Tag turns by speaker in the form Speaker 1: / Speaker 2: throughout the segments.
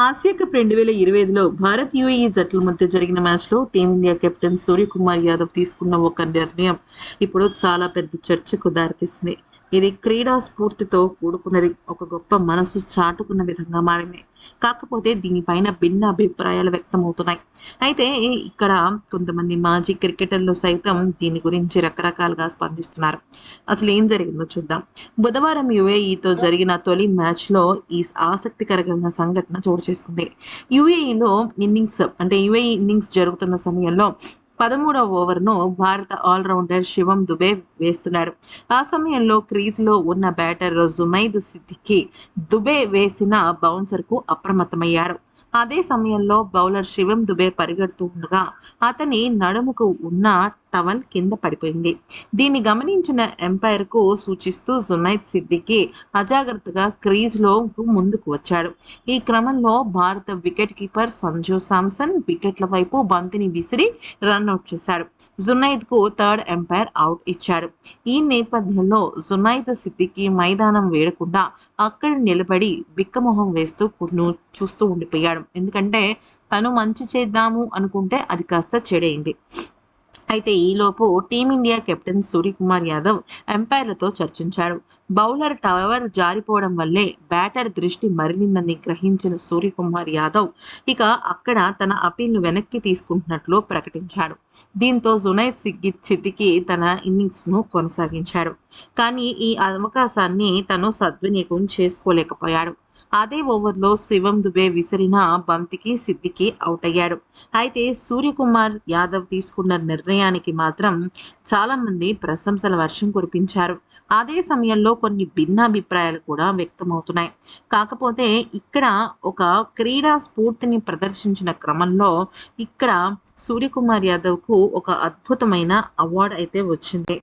Speaker 1: Asia cup రెండు వేల ఇరవై ఐదులో భారత్ యుఏఈ జట్ల మధ్య జరిగిన మ్యాచ్లో టీమిండియా కెప్టెన్ సూర్యకుమార్ యాదవ్ తీసుకున్న ఒక నిర్ణయం. ఇప్పుడు చాలా పెద్ద చర్చకు దారితీసింది. ఇది క్రీడా స్ఫూర్తితో కూడుకున్నది. ఒక గొప్ప మనసు చాటుకున్న విధంగా మారింది. కాకపోతే దీనిపైన భిన్న అభిప్రాయాలు వ్యక్తమవుతున్నాయి. అయితే ఇక్కడ కొంతమంది మాజీ క్రికెటర్లు సైతం దీని గురించి రకరకాలుగా స్పందిస్తున్నారు. అసలు ఏం జరిగిందో చూద్దాం. బుధవారం యుఏఈతో జరిగిన తొలి మ్యాచ్లో ఈ ఆసక్తికరమైన సంఘటన చోటు చేసుకుంది. యుఏఈలో ఇన్నింగ్స్ అంటే యుఏఈ ఇన్నింగ్స్ జరుగుతున్న సమయంలో పదమూడవ ఓవర్ను భారత ఆల్రౌండర్ శివం దుబే వేస్తున్నాడు. ఆ సమయంలో క్రీజ్లో ఉన్న బ్యాటర్ జునైద్ సిద్దికి దుబే వేసిన బౌన్సర్కు అప్రమత్తమయ్యాడు. అదే సమయంలో బౌలర్ శివం దుబే పరిగెడుతూ ఉండగా అతని నడుముకు ఉన్న టవల్ కింద పడిపోయింది. దీన్ని గమనించిన ఎంపైర్కు సూచిస్తూ జునైద్ సిద్దికి అజాగ్రత్తగా క్రీజ్లో ముందుకు వచ్చాడు. ఈ క్రమంలో భారత వికెట్ కీపర్ సంజు సామ్సన్ వికెట్ల వైపు బంతిని విసిరి రన్అట్ చేశాడు. జునైద్కు థర్డ్ ఎంపైర్ అవుట్ ఇచ్చాడు. ఈ నేపథ్యంలో జునైద్ సిద్దికి మైదానం వేడకుండా అక్కడ నిలబడి బిక్కమొహం వేస్తూ చూస్తూ ఉండిపోయాడు. ఎందుకంటే తను మంచి చేద్దాము అనుకుంటే అది కాస్త చెడైంది. అయితే ఈలోపు Team India captain Suryakumar Yadav ఎంపైర్లతో చర్చించాడు. బౌలర్ టవర్ జారిపోవడం వల్లే బ్యాటర్ దృష్టి మరలిందని గ్రహించిన సూర్యకుమార్ యాదవ్ ఇక అక్కడ తన అపీల్ను వెనక్కి తీసుకుంటున్నట్లు ప్రకటించాడు. దీంతో జునైద్ సిగ్గి సిద్దికి తన ఇన్నింగ్స్ను కొనసాగించాడు. కానీ ఈ అవకాశాన్ని తను సద్వినియోగం చేసుకోలేకపోయాడు. అదే ఓవర్లో శివం దుబే విసిరిన బంతికి సిద్ధికి అవుట్ అయ్యాడు. అయితే సూర్యకుమార్ యాదవ్ తీసుకున్న నిర్ణయానికి మాత్రం చాలా మంది ప్రశంసల వర్షం కురిపించారు. అదే సమయంలో కొన్ని భిన్నాభిప్రాయాలు కూడా వ్యక్తమవుతున్నాయి. కాకపోతే ఇక్కడ ఒక క్రీడా స్ఫూర్తిని ప్రదర్శించిన క్రమంలో ఇక్కడ సూర్యకుమార్ యాదవ్కు ఒక అద్భుతమైన అవార్డు అయితే వచ్చింది.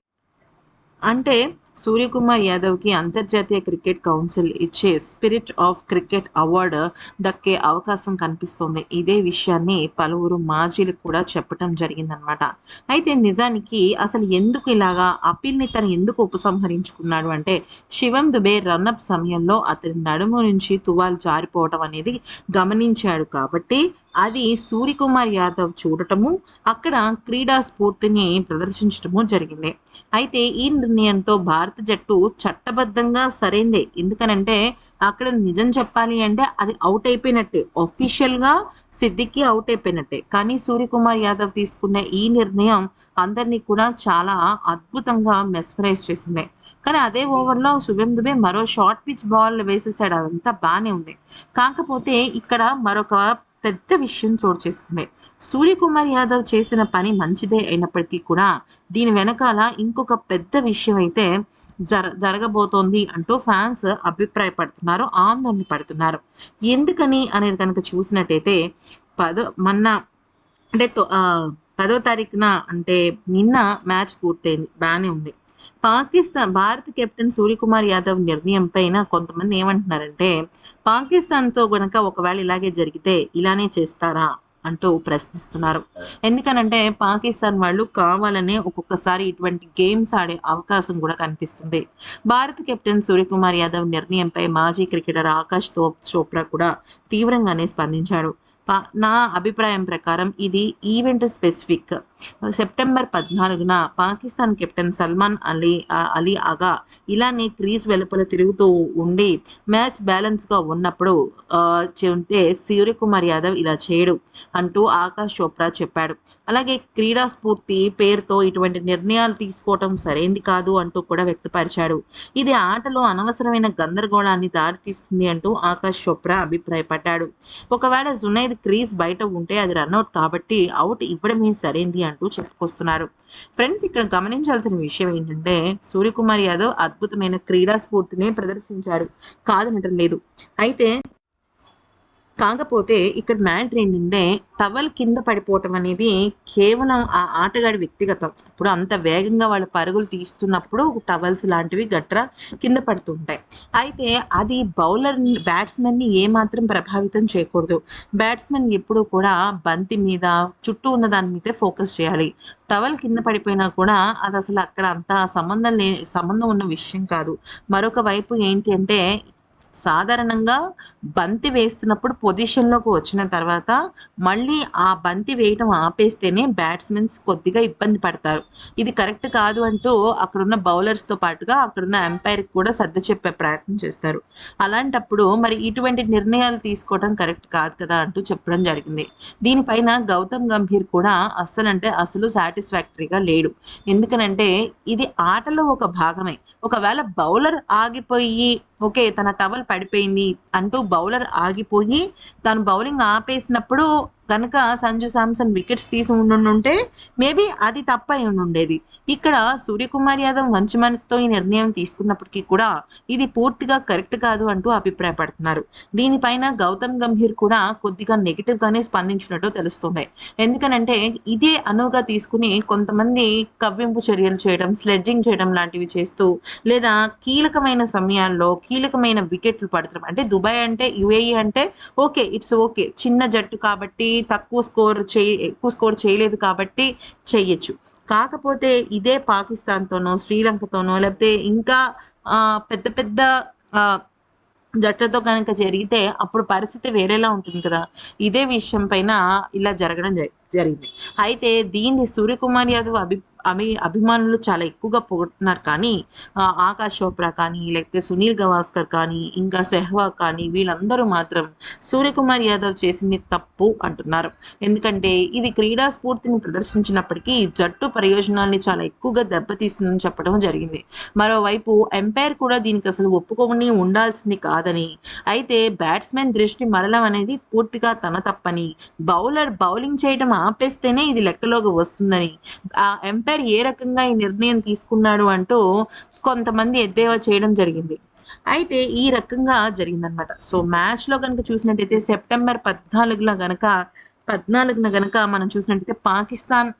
Speaker 1: అంటే సూర్యకుమార్ యాదవ్కి అంతర్జాతీయ క్రికెట్ కౌన్సిల్ ఇచ్చే స్పిరిట్ ఆఫ్ క్రికెట్ అవార్డు దక్కే అవకాశం కనిపిస్తోంది. ఇదే విషయాన్ని పలువురు మాజీలు కూడా చెప్పటం జరిగిందనమాట అయితే నిజానికి అసలు ఎందుకు ఇలాగా అప్పీల్ని తను ఎందుకు ఉపసంహరించుకున్నాడు అంటే శివం దుబే రన్అప్ సమయంలో అతని నడుము నుంచి తువాలు జారిపోవటం అనేది గమనించాడు కాబట్టి అది సూర్యకుమార్ యాదవ్ చూడటము అక్కడ క్రీడా స్ఫూర్తిని ప్రదర్శించటము జరిగింది. అయితే ఈ నిర్ణయంతో భారత భారత జట్టు చట్టబద్ధంగా సరైందే. ఎందుకనంటే అక్కడ నిజం చెప్పాలి అంటే అది అవుట్ అయిపోయినట్టే. గా సిద్దికి అవుట్ అయిపోయినట్టే. కానీ సూర్యకుమార్ యాదవ్ తీసుకున్న ఈ నిర్ణయం అందరినీ కూడా చాలా అద్భుతంగా మెస్మరైజ్ చేసింది. కానీ అదే ఓవర్లో శుభం దుబే మరో షార్ట్ పిచ్ బాల్ వేసేసాడు. అదంతా బాగానే ఉంది. కాకపోతే ఇక్కడ మరొక పెద్ద విషయం చోటు చేసుకుంది. సూర్యకుమార్ యాదవ్ చేసిన పని మంచిదే అయినప్పటికీ కూడా దీని వెనకాల ఇంకొక పెద్ద విషయం అయితే జర జరగబోతోంది అంటూ ఫ్యాన్స్ అభిప్రాయపడుతున్నారు ఆందోళన పడుతున్నారు. ఎందుకని అనేది కనుక చూసినట్టయితే పదో మొన్న అంటే పదో తారీఖున అంటే నిన్న మ్యాచ్ పూర్తయింది బాగానే ఉంది. పాకిస్తాన్ భారత కెప్టెన్ సూర్యకుమార్ యాదవ్ నిర్ణయం పైన కొంతమంది ఏమంటున్నారంటే పాకిస్తాన్తో గనక ఒకవేళ ఇలాగే జరిగితే ఇలానే చేస్తారా అంటూ ప్రశ్నిస్తున్నారు. ఎందుకనంటే పాకిస్తాన్ వాళ్ళు కావాలనే ఒక్కొక్కసారి ఇటువంటి గేమ్స్ ఆడే అవకాశం కూడా కనిపిస్తుంది. భారత కెప్టెన్ సూర్యకుమార్ యాదవ్ నిర్ణయంపై మాజీ క్రికెటర్ ఆకాష్తో చోప్రా కూడా తీవ్రంగానే స్పందించాడు. నా అభిప్రాయం ప్రకారం ఇది ఈవెంట్ స్పెసిఫిక్ సెప్టెంబర్ పద్నాలుగున పాకిస్తాన్ కెప్టెన్ సల్మాన్ అలీ అలీ ఆగా ఇలానే క్రీజ్ వెలుపల తిరుగుతూ ఉండి మ్యాచ్ బ్యాలెన్స్గా ఉన్నప్పుడు ఉంటే సూర్యకుమార్ యాదవ్ ఇలా చేయడు అంటూ ఆకాష్ చోప్రా చెప్పాడు. అలాగే క్రీడా స్ఫూర్తి పేరుతో ఇటువంటి నిర్ణయాలు తీసుకోవటం సరైంది కాదు అంటూ కూడా వ్యక్తపరిచాడు. ఇది ఆటలో అనవసరమైన గందరగోళాన్ని దారితీస్తుంది అంటూ ఆకాష్ చోప్రా అభిప్రాయపడ్డాడు. ఒకవేళ జునైద్ క్రీజ్ బయట ఉంటే అది రన్అట్ కాబట్టి అవుట్ ఇవ్వడమే సరైంది అంటూ చెప్పుకొస్తున్నారు. ఫ్రెండ్స్ ఇక్కడ గమనించాల్సిన విషయం ఏంటంటే సూర్యకుమార్ యాదవ్ అద్భుతమైన క్రీడా స్ఫూర్తిని ప్రదర్శించారు. కాదనటం లేదు. అయితే కాకపోతే ఇక్కడ మ్యాటర్ ఏంటంటే టవల్ కింద పడిపోవటం అనేది కేవలం ఆ ఆటగాడి వ్యక్తిగతం. ఇప్పుడు అంత వేగంగా వాళ్ళ పరుగులు తీస్తున్నప్పుడు టవల్స్ లాంటివి గట్రా కింద పడుతుంటాయి. అయితే అది బౌలర్ బ్యాట్స్మెన్ని ఏమాత్రం ప్రభావితం చేయకూడదు. బ్యాట్స్మెన్ ఎప్పుడు కూడా బంతి మీద చుట్టూ ఉన్న దాని మీదే ఫోకస్ చేయాలి. టవల్ కింద పడిపోయినా కూడా అది అసలు అక్కడ అంత సంబంధం లే సంబంధం ఉన్న విషయం కాదు. మరొక వైపు ఏంటి అంటే సాధారణంగా బంతి వేస్తున్నప్పుడు పొజిషన్లోకి వచ్చిన తర్వాత మళ్ళీ ఆ బంతి వేయటం ఆపేస్తేనే బ్యాట్స్మెన్స్ కొద్దిగా ఇబ్బంది పడతారు. ఇది కరెక్ట్ కాదు అంటూ అక్కడున్న బౌలర్స్తో పాటుగా అక్కడున్న ఎంపైర్కి కూడా సర్ది చెప్పే ప్రయత్నం చేస్తారు. అలాంటప్పుడు మరి ఇటువంటి నిర్ణయాలు తీసుకోవడం కరెక్ట్ కాదు కదా అంటూ చెప్పడం జరిగింది. దీనిపైన గౌతమ్ గంభీర్ కూడా అస్సలంటే అసలు సాటిస్ఫాక్టరీగా లేడు. ఎందుకనంటే ఇది ఆటలో ఒక భాగమే. ఒకవేళ బౌలర్ ఆగిపోయి ఓకే తన టవల్ పడిపోయింది అంటూ బౌలర్ ఆగిపోయి తను బౌలింగ్ ఆపేసినప్పుడు కనుక సంజు శాంసన్ వికెట్స్ తీసి ఉండుంటే మేబీ అది తప్ప అయి ఉండేది ఇక్కడ సూర్యకుమార్ యాదవ్ మంచి మనసుతో ఈ నిర్ణయం తీసుకున్నప్పటికీ కూడా ఇది పూర్తిగా కరెక్ట్ కాదు అంటూ అభిప్రాయపడుతున్నారు. దీనిపైన గౌతమ్ గంభీర్ కూడా కొద్దిగా నెగిటివ్ గానే స్పందించినట్టు తెలుస్తుంది. ఎందుకనంటే ఇదే అనువుగా తీసుకుని కొంతమంది కవ్వింపు చర్యలు చేయడం స్లెడ్జింగ్ చేయడం లాంటివి చేస్తూ లేదా కీలకమైన సమయాల్లో కీలకమైన వికెట్లు పడతాం అంటే దుబాయ్ అంటే యుఏఈ అంటే ఓకే ఇట్స్ ఓకే చిన్న జట్టు కాబట్టి తక్కువ స్కోర్ చేయ ఎక్కువ స్కోర్ చేయలేదు కాబట్టి చెయ్యొచ్చు కాకపోతే ఇదే పాకిస్తాన్తోనో శ్రీలంకతోనో లేకపోతే ఇంకా ఆ, పెద్ద పెద్ద ఆ, జట్లతో కనుక జరిగితే అప్పుడు పరిస్థితి వేరేలా ఉంటుంది కదా. ఇదే విషయం పైన ఇలా జరగడం జరిగింది. అయితే దీన్ని సూర్యకుమార్ యాదవ్ అభి అభి అభిమానులు చాలా ఎక్కువగా పొగుడుతున్నారు. కానీ ఆకాష్ చోప్రా కానీ లేకపోతే సునీల్ గవాస్కర్ కానీ ఇంకా సెహ్వాగ్ కానీ వీళ్ళందరూ మాత్రం సూర్యకుమార్ యాదవ్ చేసింది తప్పు అంటున్నారు. ఎందుకంటే ఇది క్రీడా స్ఫూర్తిని ప్రదర్శించినప్పటికీ జట్టు ప్రయోజనాల్ని చాలా ఎక్కువగా దెబ్బతీస్తుందని చెప్పడం జరిగింది. మరోవైపు ఎంపైర్ కూడా దీనికి అసలు ఒప్పుకొని ఉండాల్సింది కాదని అయితే బ్యాట్స్మెన్ దృష్టి మరలం అనేది పూర్తిగా తన తప్పని బౌలర్ బౌలింగ్ చేయడం ఆపేస్తేనే ఇది లెక్కలోకి వస్తుందని ఆ ఎంపైర్ ఏ రకంగా ఈ నిర్ణయం తీసుకున్నాడు అంటూ కొంతమంది ఎద్దేవా చేయడం జరిగింది. అయితే ఈ రకంగా జరిగిందనమాట సో మ్యాచ్లో కనుక చూసినట్టయితే సెప్టెంబర్ పద్నాలుగులో గనక పద్నాలుగున గనక మనం చూసినట్టయితే పాకిస్తాన్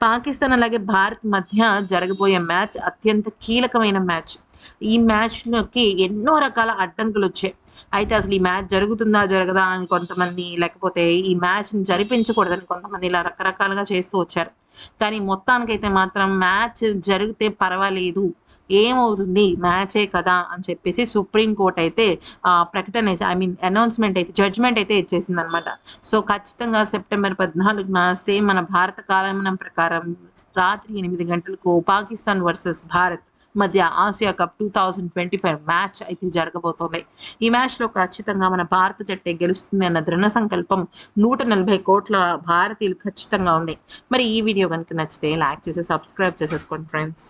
Speaker 1: పాకిస్తాన్ అలాగే భారత్ మధ్య జరగబోయే మ్యాచ్ అత్యంత కీలకమైన మ్యాచ్. ఈ మ్యాచ్లోకి ఎన్నో రకాల అడ్డంకులు వచ్చాయి. అయితే అసలు ఈ మ్యాచ్ జరుగుతుందా జరగదా అని కొంతమంది లేకపోతే ఈ మ్యాచ్ని జరిపించకూడదని కొంతమంది ఇలా రకరకాలుగా చేస్తూ వచ్చారు. కానీ మొత్తానికైతే మాత్రం మ్యాచ్ జరిగితే పర్వాలేదు. ఏమవుతుంది? మ్యాచే కదా అని చెప్పేసి సుప్రీం కోర్ట్ అయితే ప్రకటన ఐ మీన్ అనౌన్స్మెంట్ అయితే జడ్జ్మెంట్ అయితే ఇచ్చేసింది అనమాట సో ఖచ్చితంగా సెప్టెంబర్ పద్నాలుగున సేమ్ మన భారత కాలమానం ప్రకారం రాత్రి ఎనిమిది గంటలకు పాకిస్తాన్ వర్సెస్ భారత్ మధ్య Asia cup two thousand twenty five match అయితే జరగబోతోంది. ఈ మ్యాచ్లో ఖచ్చితంగా మన భారత జట్టే గెలుస్తుంది అన్న దృఢ సంకల్పం నూట నలభై కోట్ల భారతీయులు ఖచ్చితంగా ఉంది. మరి ఈ వీడియో కనుక నచ్చితే లైక్ చేసి సబ్స్క్రైబ్ చేసేసుకోండి ఫ్రెండ్స్